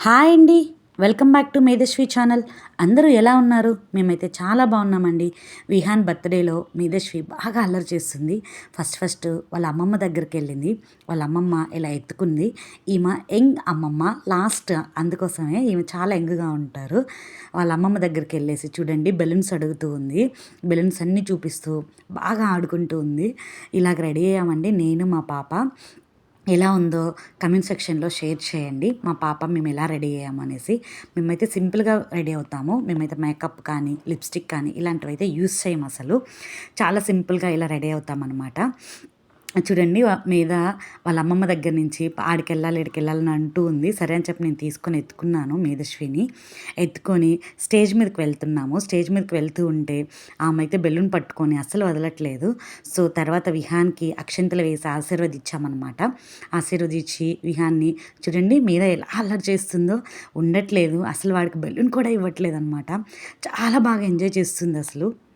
Hi అండి. Welcome back to Medhasvi channel. అందరూ ఎలా ఉన్నారు? మేమైతే చాలా బాగున్నామండి. విహాన్ బర్త్డేలో మేధస్వి బాగా అల్లరి చేస్తుంది. ఫస్ట్ ఫస్ట్ వాళ్ళ అమ్మమ్మ దగ్గరికి వెళ్ళింది. వాళ్ళ అమ్మమ్మ ఇలా ఎత్తుకుంది. ఈమె యంగ్ అమ్మమ్మ లాస్ట్ అందుకోసమే ఈమె చాలా యంగ్గా ఉంటారు. వాళ్ళ అమ్మమ్మ దగ్గరికి వెళ్ళేసి చూడండి బెలూన్స్ అడుగుతూ ఉంది. బెలూన్స్ అన్నీ చూపిస్తూ బాగా ఆడుకుంటూ ఉంది. ఇలాగ రెడీ అయ్యామండి నేను మా పాప. ఎలా ఉందో కమెంట్ సెక్షన్లో షేర్ చేయండి. మా పాప మేము ఎలా రెడీ అయ్యామనేసి మేమైతే సింపుల్గా రెడీ అవుతాము. మేమైతే మేకప్ కానీ లిప్స్టిక్ కానీ ఇలాంటివి అయితే యూస్ చేయము అసలు. చాలా సింపుల్గా ఇలా రెడీ అవుతామన్నమాట. చూడండి మీద వాళ్ళ అమ్మమ్మ దగ్గర నుంచి ఆడికెళ్ళాలి ఇక్కడికి అంటూ ఉంది. సరే అని చెప్పి నేను తీసుకొని ఎత్తుకున్నాను మేధశ్విని ఎత్తుకొని స్టేజ్ మీదకి వెళ్తున్నాము. స్టేజ్ మీదకి వెళ్తూ ఉంటే ఆమె అయితే బెలూన్ పట్టుకొని అస్సలు వదలట్లేదు. సో తర్వాత విహాన్కి అక్షంతలు వేసి ఆశీర్వదించామన్నమాట ఆశీర్వదించి విహాన్ని చూడండి మీద ఎలా అల్లరి చేస్తుందో ఉండట్లేదు. అసలు వాడికి బెలూన్ కూడా ఇవ్వట్లేదు అనమాట చాలా బాగా ఎంజాయ్ చేస్తుంది అసలు.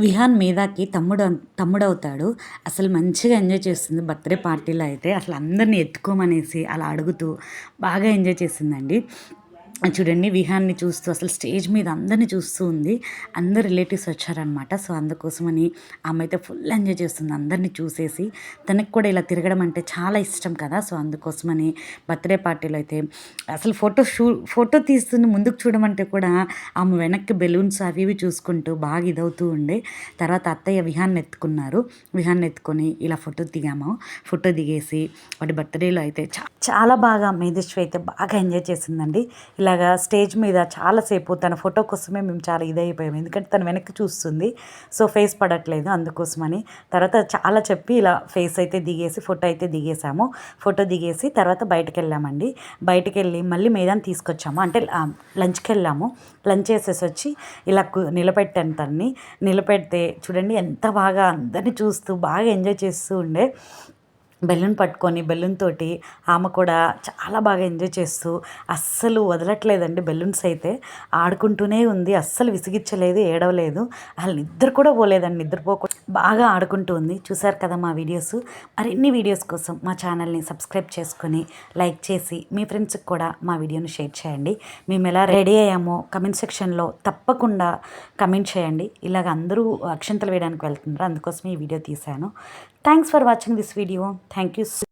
విహాన్ మీదాకి తమ్ముడు తమ్ముడు అవుతాడు అసలు మంచిగా ఎంజాయ్ చేస్తుంది. బర్త్డే పార్టీలో అయితే అసలు అందరినీ ఎత్తుకోమనేసి అలా అడుగుతూ బాగా ఎంజాయ్ చేసిందండి చూడండి విహాన్ని చూస్తూ అసలు స్టేజ్ మీద అందరిని చూస్తూ ఉంది. అందరు రిలేటివ్స్ వచ్చారనమాట సో అందుకోసమని ఆమె అయితే ఫుల్ ఎంజాయ్ చేస్తుంది అందరినీ చూసేసి. తనకి కూడా ఇలా తిరగడం అంటే చాలా ఇష్టం కదా. సో అందుకోసమని బర్త్డే పార్టీలో అయితే అసలు ఫోటో షూ ఫోటో తీస్తున్న ముందుకు చూడమంటే కూడా ఆమె వెనక్కి బెలూన్స్ అవి ఇవి చూసుకుంటూ బాగా ఇదవుతూ ఉండే. తర్వాత అత్తయ్య విహాన్ని ఎత్తుకున్నారు. విహాన్ని ఎత్తుకొని ఇలా ఫోటో దిగాము. ఫోటో దిగేసి వాటి బర్త్డేలో అయితే చాలా బాగా మేధేశ్వరి అయితే బాగా ఎంజాయ్ చేసిందండి. ఇలా ఇలాగా స్టేజ్ మీద చాలాసేపు తన ఫోటో కోసమే మేము చాలా ఇదైపోయాము. ఎందుకంటే తను వెనక్కి చూస్తుంది. సో ఫేస్ పడట్లేదు అందుకోసమని. తర్వాత చాలా చెప్పి ఇలా ఫేస్ అయితే దిగేసి ఫోటో అయితే దిగేసాము. ఫోటో దిగేసి తర్వాత బయటకు వెళ్ళామండి బయటకు వెళ్ళి మళ్ళీ మేదాన్ని తీసుకొచ్చాము. అంటే లంచ్కి వెళ్ళాము లంచ్ చేసేసి వచ్చి ఇలా నిలబెట్టాను తన్ని. నిలబెడితే చూడండి ఎంత బాగా అందరినీ చూస్తూ బాగా ఎంజాయ్ చేస్తూ ఉండే బెలూన్ పట్టుకొని బెలూన్ తోటి ఆమె కూడా చాలా బాగా ఎంజాయ్ చేస్తూ అస్సలు వదలట్లేదండి బెలూన్స్ అయితే. ఆడుకుంటూనే ఉంది అస్సలు విసిగించలేదు ఏడవలేదు. వాళ్ళు నిద్ర కూడా పోలేదండి నిద్రపోకుండా బాగా ఆడుకుంటూ ఉంది. చూసారు కదా మా వీడియోస్? మరిన్ని వీడియోస్ కోసం మా ఛానల్ని సబ్స్క్రైబ్ చేసుకొని లైక్ చేసి మీ ఫ్రెండ్స్కి కూడా మా వీడియోని షేర్ చేయండి. మేము ఎలా రెడీ అయ్యామో కమెంట్ సెక్షన్లో తప్పకుండా కమెంట్ చేయండి. ఇలాగ అందరూ అక్షంతలు వేయడానికి వెళ్తున్నారు. అందుకోసం ఈ వీడియో తీశాను. Thanks for watching this video. Thank you